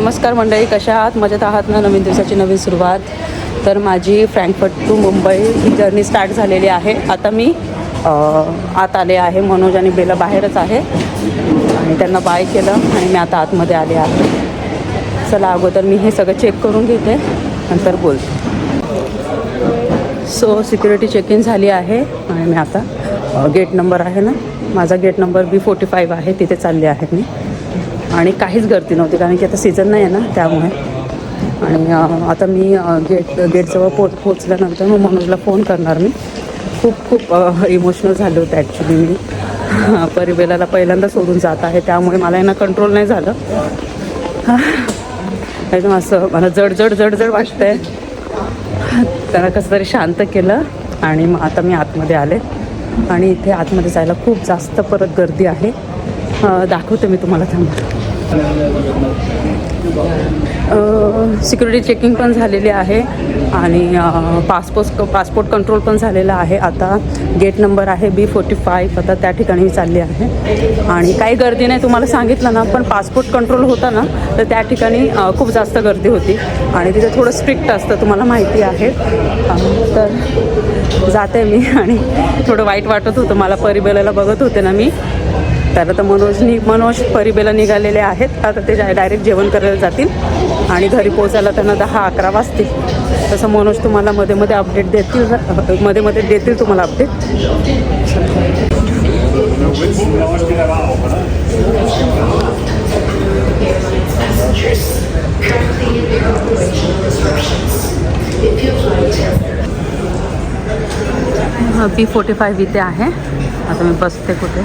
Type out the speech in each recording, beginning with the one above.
नमस्कार मंडळी कशा आहात? मजेत आहात ना? नवीन दिवसाची नवीन सुरुवात. तर माझी फ्रँकफर्ट टू मुंबई ही जर्नी स्टार्ट झालेली आहे. आता मी आत आले आहे. मनोज आणि बेला बाहेरच आहे. आणि त्यांना बाय केलं आणि मी आता आतमध्ये आले आहे. चला अगोदर मी हे सगळं चेक करून घेते. नंतर बोलते. सो सिक्युरिटी चेक इन झाली आहे. आणि मी आता गेट नंबर आहे ना? माझा gate number B forty five आहे. तिथे चालले आहे मी. आणि काहीच गर्दी नव्हती कारण की आता सीझन नाही आहे ना त्यामुळे. आणि आता मी गेट गेटजवळ पो पोचल्यानंतर मग मनोजला फोन करणार मी. खूप खूप इमोशनल झाले होते ॲक्च्युली मी. परिबेलाला पहिल्यांदा सोडून जात आहे त्यामुळे मला यांना कंट्रोल नाही झालं. एकदम असं मला जडजड जडजड वाटतं आहे त्यांना कसं तरी शांत केलं आणि मग आता मी आतमध्ये आले. आणि इथे आतमध्ये जायला खूप जास्त परत गर्दी आहे. दाखवते मी तुम्हाला थांबा. सिक्युरिटी चेकिंग पण झालेली आहे आणि पासपोर्ट पासपोर्ट कंट्रोल पण झालेला आहे. आता गेट नंबर आहे बी फोर्टी फाईव्ह आता त्या ठिकाणी चालली आहे. आणि काही गर्दी नाही तुम्हाला सांगितलं ना पण पासपोर्ट कंट्रोल होता ना तर त्या ठिकाणी खूप जास्त गर्दी होती. आणि तिथे थोडं स्ट्रिक्ट असतं तुम्हाला माहिती आहे. तर जाते मी आणि थोडं वाईट वाटत होतं मला परिबेलाला बघत होते ना मी. तर आता मनोजनी मनोज परिबेला निघालेले आहेत. आता ते डायरेक्ट जेवण करायला जातील. आणि घरी पोचायला त्यांना दहा अकरा वाजतील. तसं मनोज तुम्हाला मध्ये मध्ये अपडेट देतील. मध्ये मध्ये देतील तुम्हाला अपडेट बी फोर्टी फाईव्ह इथे आहे. आता मी बसते कुठे?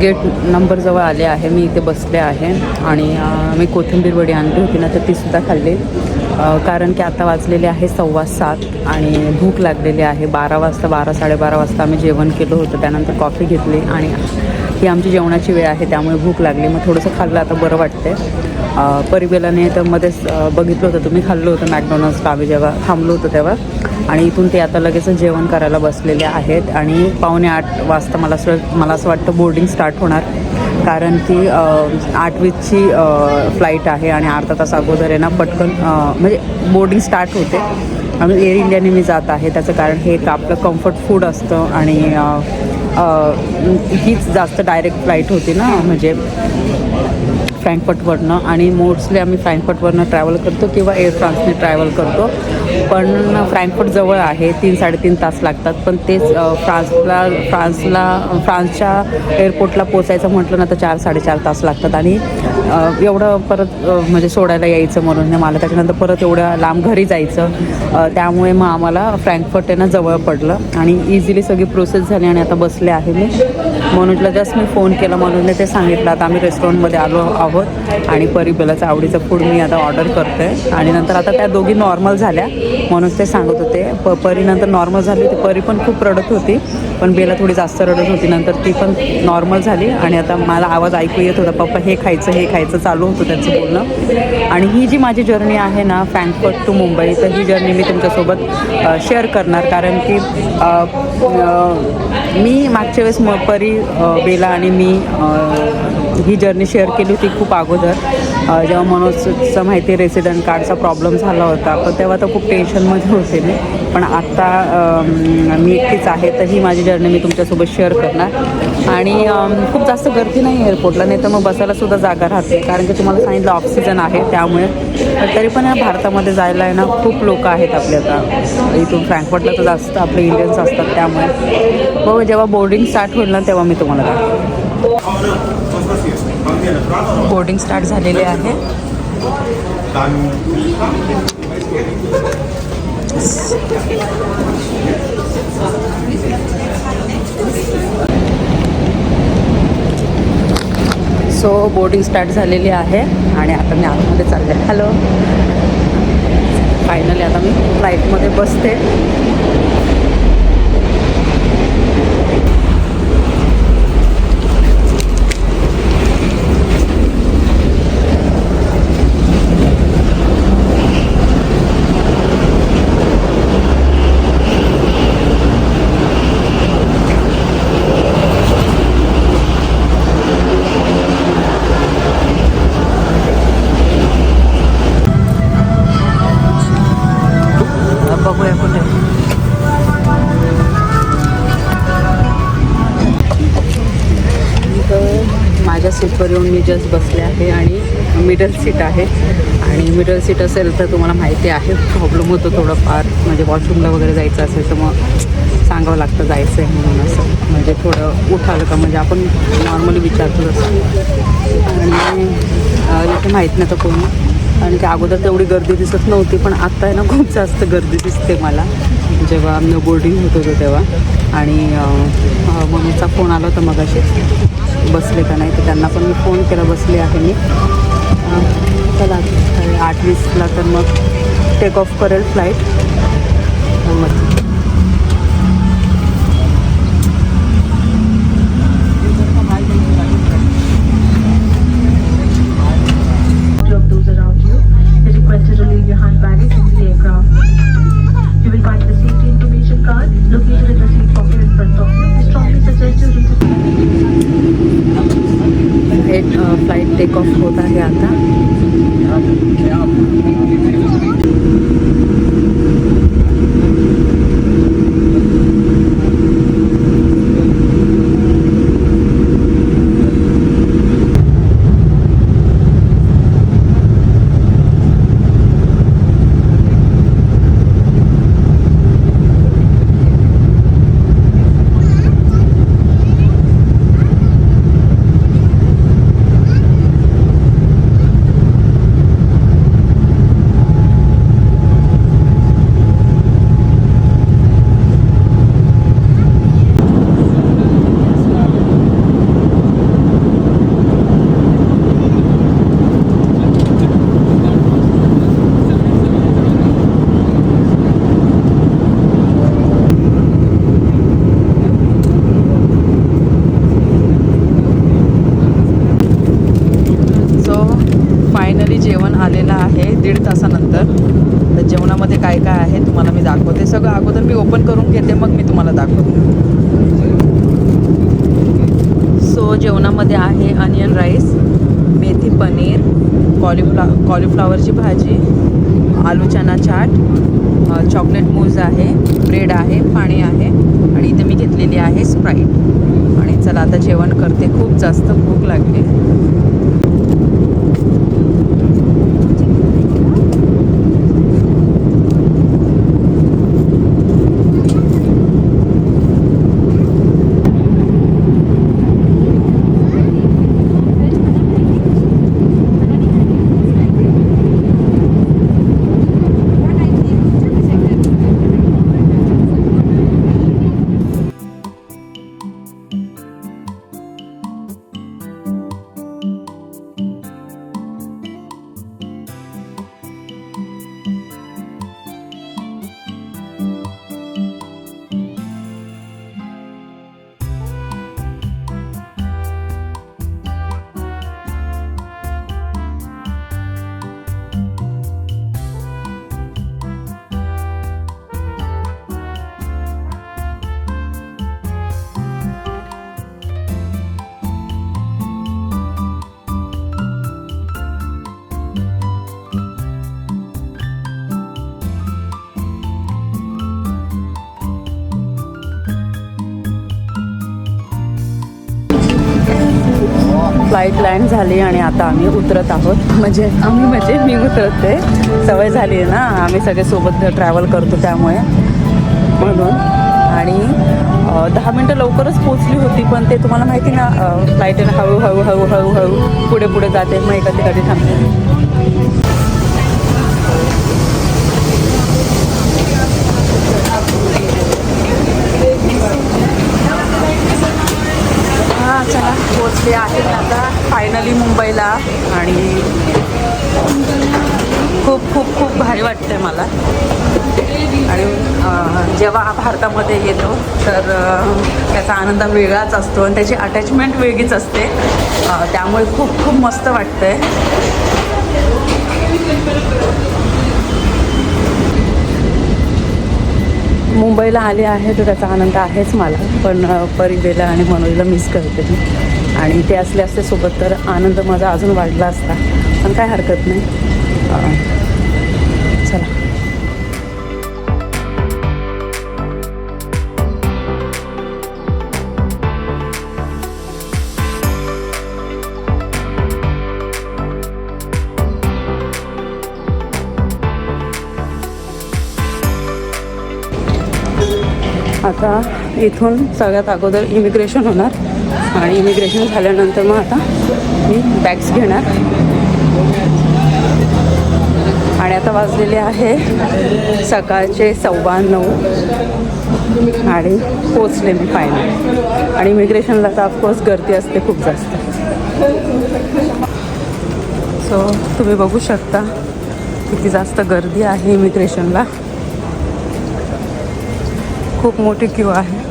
गेट नंबरजवळ आले आहे. मी इथे बसले आहे आणि मी कोथिंबीर वडी आणली होती ना तर तीसुद्धा खाल्ली. कारण की आता वाजलेले आहे सव्वा सात आणि भूक लागलेली आहे. बारा वाजता बारा साडेबारा वाजता आम्ही जेवण केलं होतं. त्यानंतर कॉफी घेतली आणि ही आमची जेवणाची वेळ आहे त्यामुळे भूक लागली. मग थोडंसं खाल्लं आता बरं वाटते परिबेलाने तर मध्येच बघितलं होतं तुम्ही खाल्लं होतं मॅकडॉनल्ड्स आम्ही जेव्हा थांबलो होतो तेव्हा. आणि इथून ते आता लगेच जेवण करायला बसलेले आहेत. आणि पावणे आठ वाजता मला असं मला असं वाटतं बोर्डिंग स्टार्ट होणार. कारण की आठवीची फ्लाईट आहे आणि अर्धा तास अगोदर आहे ना पटकन म्हणजे बोर्डिंग स्टार्ट होते. आणि एअर इंडियाने मी जात आहे. त्याचं कारण हे एक आपलं कम्फर्ट फूड असतं आणि हीच जास्त डायरेक्ट फ्लाईट होती ना म्हणजे फ्रँकफर्टवरनं आणि मोस्टली आम्ही फ्रँकफर्टवरनं ट्रॅव्हल करतो किंवा एअर फ्रान्सने ट्रॅव्हल करतो. पण फ्रँकफर्ट जवळ आहे तीन साडेतीन तास लागतात. पण तेच फ्रान्सला फ्रान्सला फ्रान्सच्या एअरपोर्टला पोचायचं म्हटलं ना तर चार साडेचार तास लागतात. आणि एवढं परत म्हणजे सोडायला यायचं म्हणून. म्हणजे मला त्याच्यानंतर परत एवढं लांब घरी जायचं. त्यामुळे मग आम्हाला फ्रँकफर्ट आहे ना जवळ पडलं. आणि इझिली सगळी प्रोसेस झाली आणि आता बसले आहे मी. मनोजला जस्ट मी फोन केला मनोजने ते सांगितलं. आता आम्ही रेस्टॉरंटमध्ये आलो आहोत आणि परिबेलाचं आवडीचं फूड मी आता ऑर्डर करते आणि नंतर आता त्या दोघी नॉर्मल झाल्या. म्हणून ते सांगत होते. प परी नंतर नॉर्मल झाली होती. परी पण खूप रडत होती. पण बेला थोडी जास्त रडत होती. नंतर ती पण नॉर्मल झाली. आणि आता मला आवाज ऐकू येत होता. पप्पा हे खायचं हे खायचं. चालू होतं त्याचं बोलणं. आणि ही जी माझी जर्नी आहे ना फ्रँकफर्ट टू मुंबई तर ही जर्नी मी तुमच्यासोबत शेअर करणार. कारण की मी मागच्या वेळेस म परी बेला आणि मी ही जर्नी शेअर केली होती खूप अगोदर. जेव्हा मनोजचं माहिती रेसिडेंट कार्डचा प्रॉब्लेम झाला होता. पण तेव्हा तर खूप टेन्शनमध्ये होते मी. पण आत्ता मी एकटीच आहे तर ही माझी जर्नी मी तुमच्यासोबत शेअर करणार. आणि खूप जास्त गर्दी नाही एअरपोर्टला नाही तर मग बसायला सुद्धा जागा राहते. कारण की तुम्हाला सांगितलं ऑक्सिजन आहे त्यामुळे. तरी पण या भारतामध्ये जायला आहे ना खूप लोक आहेत आपले आता. इथून फ्रँकफर्टला तर जास्त आपले इंडियन्स असतात त्यामुळे. मग जेव्हा बोर्डिंग स्टार्ट होईल ना तेव्हा मी तुम्हाला बोर्डिंग स्टार्ट झालेले आहे. सो बोर्डिंग स्टार्ट झालेली आहे आणि आता मी आतमध्ये चालले. हॅलो फायनली आता मी फ्लाईटमध्ये बसते. बघूया कुठे. माझ्या सीटवर येऊन मी जस्ट बसले आहे आणि मिडल सीट आहे. आणि मिडल सीट असेल तर तुम्हाला माहिती आहे प्रॉब्लेम होतो थोडंफार. म्हणजे वॉशरूमला वगैरे जायचं असेल तर मग सांगावं लागतं जायचं आहे म्हणून असं. म्हणजे थोडं उठालं का? म्हणजे आपण नॉर्मली विचारतो असं आणि इथे माहीत नाही तर कोणी. आणि त्या अगोदर तेवढी गर्दी दिसत नव्हती पण आत्ता आहे ना खूप जास्त गर्दी दिसते मला. जेव्हा आम्ही बोर्डिंग होत होतो तेव्हा. आणि मम्मीचा फोन आला होता मग असे बसले का नाही तर त्यांना पण मी फोन केला बसले आहे मी. चला आठ वीसला तर मग टेक ऑफ करेल फ्लाईट मग टेक ऑफ होत आहे आता सो फायनली जेवण आलेलं आहे दीड तासानंतर. तर जेवणामध्ये काय काय आहे तुम्हाला मी दाखवते. सगळं अगोदर मी ओपन करून घेते मग मी तुम्हाला दाखवते. सो जेवणामध्ये आहे onion rice methi paneer cauliflower कॉलीफ्लावरची भाजी आलू चना चाट चॉकलेट मूज आहे ब्रेड आहे पाणी आहे आणि इथे मी घेतलेली आहे स्प्राईट आणि चला आता जेवण करते. खूप जास्त भूक लागली. फ्लाईट लँड झाली आणि आता आम्ही उतरत आहोत. म्हणजे आम्ही म्हणजे मी उतरते. सवय झाली आहे ना आम्ही सगळे सोबत ट्रॅव्हल करतो त्यामुळे. म्हणून. आणि दहा मिनटं लवकरच पोचली होती पण ते तुम्हाला माहिती ना फ्लाईट हळू हळू हळू हळू हळू पुढे पुढे जाते. मग एका ठिकाणी थांबते. पोचले आहे आता फायनली मुंबईला. आणि खूप खूप खूप भारी वाटते मला. आणि जेव्हा भारतामध्ये येतो तर त्याचा आनंद वेगळाच असतो आणि त्याची अटॅचमेंट वेगळीच असते. त्यामुळे खूप खूप मस्त वाटतंय. मुंबईला आले आहे तर त्याचा आनंद आहेच मला. पण अ, परिदेला आणि मनोजला मिस करते मी. आणि ते असले असते सोबत तर आनंद माझा अजून वाढला असता. पण काय हरकत नाही. चला. आता इथून सगळ्यात अगोदर इमिग्रेशन होणार. आणि इमिग्रेशन झाल्यानंतर मग आता मी बॅग्स घेणार. आणि आता वाजलेले आहे सकाळचे सव्वा नऊ आणि पोचले मी फायनल आणि इमिग्रेशनला तर ऑफकोर्स गर्दी असते खूप जास्त. सो तुम्ही बघू शकता किती जास्त गर्दी आहे इमिग्रेशनला खूप मोठी क्यू आहे.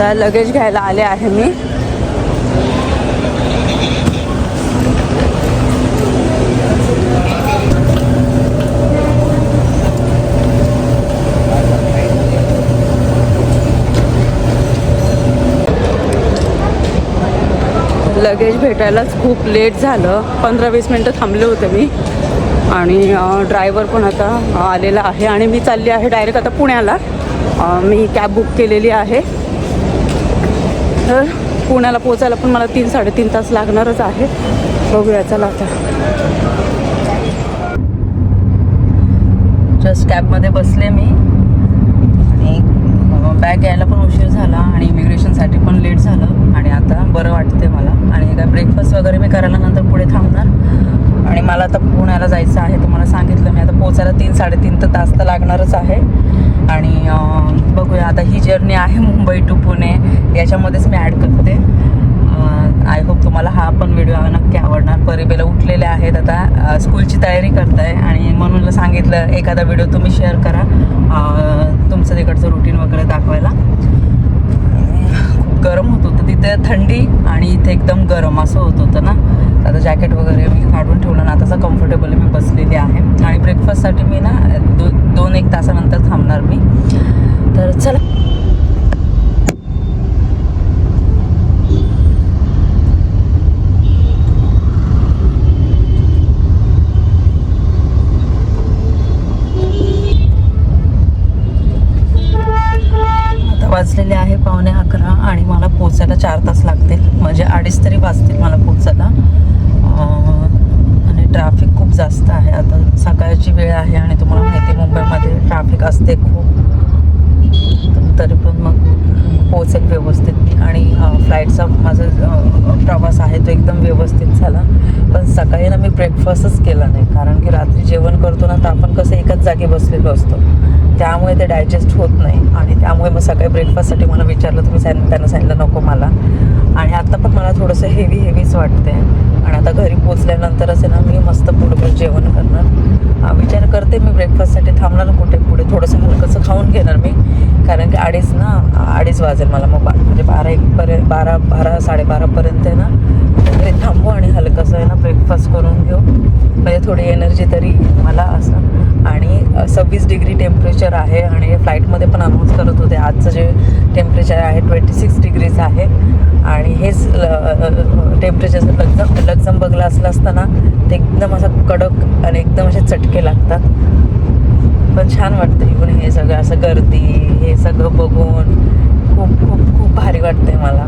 आता लगेज घ्यायला आले आहे मी. लगेज भेटायलाच खूप लेट झालं. पंधरा वीस मिनटं थांबले होते मी. आणि ड्रायव्हर पण आता आलेला आहे आणि मी चालली आहे डायरेक्ट आता पुण्याला. मी कॅब बुक केलेली आहे. तर पुण्याला पोचायला पण मला तीन साडेतीन तास लागणारच आहे. बघूया चला आता. जस्ट कॅबमध्ये बसले मी. आणि बॅग यायला पण उशीर झाला आणि इमिग्रेशनसाठी पण लेट झालं. आणि आता बरं वाटते मला. आणि काय ब्रेकफास्ट वगैरे मी करायला नंतर पुढे थांबणार. आणि मला आता पुण्याला जायचं आहे तुम्हाला सांगितलं मी आता पोचायला तीन साडेतीन तर तास तर लागणारच आहे. आणि बघूया आता ही जर्नी आहे मुंबई टू पुणे याच्यामध्येच मी ॲड करते. आय होप तुम्हाला हा पण व्हिडिओ नक्की आवडणार. परिबेला उठलेले आहेत आता स्कूलची तयारी करताय आणि म्हणून सांगितलं एखादा व्हिडिओ तुम्ही शेअर करा. तुमचं तिकडचं रुटीन वगैरे दाखवायला. गरम होत होतं तिथे थंडी आणि इथे एकदम गरम असं होत होतं ना. आता जॅकेट वगैरे मी काढून ठेवलं ना तसं कम्फर्टेबल मी बसलेली आहे. आणि ब्रेकफास्टसाठी मी ना दो दोन एक तासानंतर थांबणार मी. तर चला आता वाजलेले आहे पावणे अकरा आणि मला पोचायला चार तास लागतील. म्हणजे अडीच तरी वाजतील मला पोचायला आणि ट्रॅफिक खूप जास्त आहे. आता सकाळची वेळ आहे आणि तुम्हाला माहिती मुंबईमध्ये ट्रॅफिक असते खूप. तरी पण मग पोचेल व्यवस्थित. मी आणि फ्लाईटचा माझा प्रवास आहे तो एकदम व्यवस्थित झाला. पण सकाळी ना मी ब्रेकफास्टच केला नाही. कारण की रात्री जेवण करतो ना तर आपण कसं एकाच जागी बसलेलो असतो. त्यामुळे ते डायजेस्ट होत नाही. आणि त्यामुळे मग सकाळी ब्रेकफास्टसाठी मला विचारलं तुम्ही सांग त्यांना सांगितलं नको मला. आणि आत्ता पण मला थोडंसं हेवी हेवीच वाटते आणि आता घरी पोचल्यानंतर असे ना मी मस्त पोटभर जेवण करणार. विचार करते मी ब्रेकफास्टसाठी थांबणार कुठे? पुढे थोडंसं हलकंसं खाऊन घेणार मी. कारण की अडीच ना अडीच वाजेल मला मग बा म्हणजे बारा एकपर्यंत बारा बारा साडेबारापर्यंत आहे ना. घरी थांबू आणि हलकंसं आहे ना ब्रेकफास्ट करून घेऊ. म्हणजे थोडी एनर्जी तरी मला असं. आणि सव्वीस डिग्री टेम्परेचर आहे आणि फ्लाईटमध्ये पण अनाऊन्स करत होते. आजचं जे टेम्परेचर आहे ट्वेंटी सिक्स डिग्रीज आहे. आणि हेच टेम्परेचर लग्न लग्झम लक्झमबर्गला असलं असतं ना ते एकदम असं कडक आणि एकदम असे चटके लागतात. पण छान वाटतं इकडून हे सगळं असं गर्दी हे सगळं बघून. खूप खूप खूप भारी वाटतंय मला.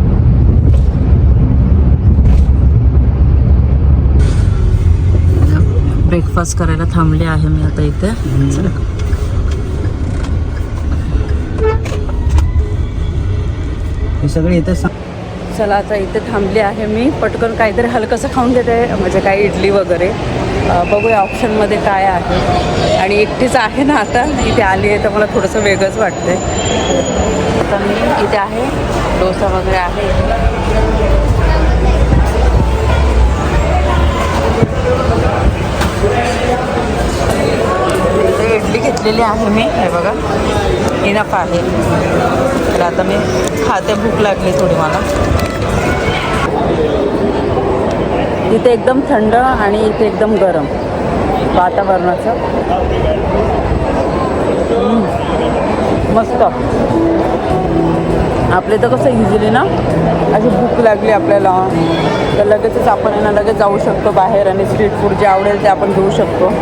ब्रेकफास्ट करायला थांबले आहे मी आता इथे. हे सगळे इथं चला आता इथे थांबली आहे मी. पटकन काहीतरी हलकंसं खाऊन घेते. म्हणजे काही इडली वगैरे. बघूया ऑप्शनमध्ये काय आहे. आणि एकटीच आहे ना आता. इथे आली आहे तर मला थोडंसं वेगळंच वाटतंय. आता मी इथे आहे. डोसा वगैरे आहे. इथे इडली घेतलेली आहे मी. हे बघा. इनफ आहे तर आता मी खाते भूक लागली थोडी मला. इथे एकदम थंड आणि इथे एकदम गरम वातावरणाचं. मस्त. आपले तर कसं इझिली ना अशी भूक लागली आपल्याला. तर लगेचच आपण ना लगेच जाऊ शकतो बाहेर आणि स्ट्रीट फूड जे आवडेल ते आपण घेऊ शकतो.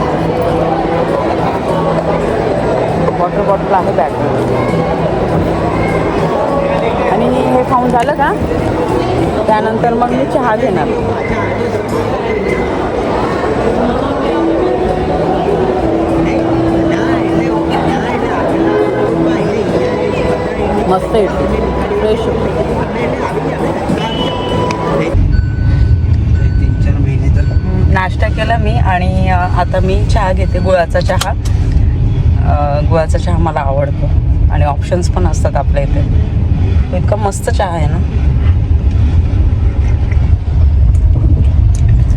वॉटर बॉटल आहे बॅग आणि हे खाऊन झालं का? त्यानंतर मग मी चहा घेणार. मस्त येते फ्रेश तीन चार महिने तर. नाश्ता केला मी आणि आता मी चहा घेते गुळाचा चहा. गुळाचा चहा मला आवडतो. आणि ऑप्शन्स पण असतात आपल्या इथे. इतका मस्त चहा आहे ना.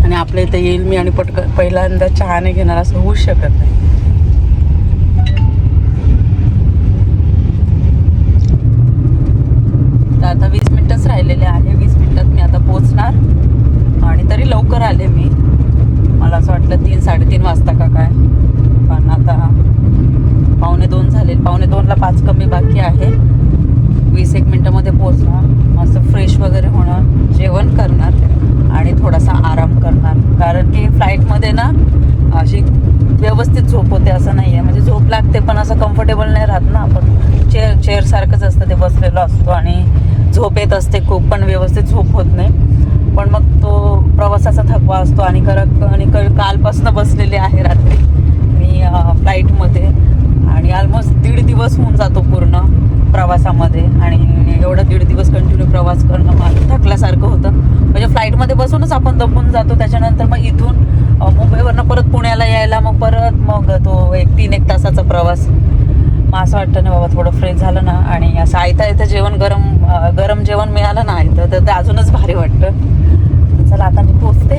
आणि आपल्या इथे येईल मी आणि पटकन पहिल्यांदा चहा नाही घेणार असं होऊच शकत नाही. तर आता वीस मिनटंच राहिलेले आहे. वीस मिनटात मी आता पोचणार आणि तरी लवकर आले मी. मला असं वाटलं तीन साडेतीन वाजता का काय. पण आता पावणे दोन झाले. पावणे दोनला पाच कमी बाकी आहे. वीस एक मिनटामध्ये पोचणार मस्त फ्रेश वगैरे होणार. जेवण करणार. आणि थोडासा आराम करणार. कारण की फ्लाईटमध्ये ना अशी व्यवस्थित झोप होते असं नाही आहे म्हणजे झोप लागते पण असं कम्फर्टेबल नाही राहत ना आपण. चेअर चेअरसारखंच असतं ते बसलेलं असतो आणि झोप येत असते खूप पण व्यवस्थित झोप होत नाही. पण मग तो प्रवासाचा थकवा असतो आणि करक आणि क कालपासून बसलेले आहे रात्री. मी फ्लाईटमध्ये आणि ऑलमोस्ट दीड दिवस होऊन जातो पूर्ण प्रवासामध्ये. आणि एवढा दीड दिवस कंटिन्यू प्रवास करणं मला थकल्यासारखं होतं. म्हणजे फ्लाईटमध्ये बसूनच आपण दमून जातो. त्याच्यानंतर मग इथून मुंबईवरनं परत पुण्याला यायला मग परत मग तो एक तीन एक तासाचा प्रवास. मग असं वाटतं ना बाबा थोडं फ्रेश झालं ना. आणि असं आयता येतं जेवण गरम गरम जेवण मिळालं ना आयतं तर ते अजूनच भारी वाटतं. चला आता मी पोचते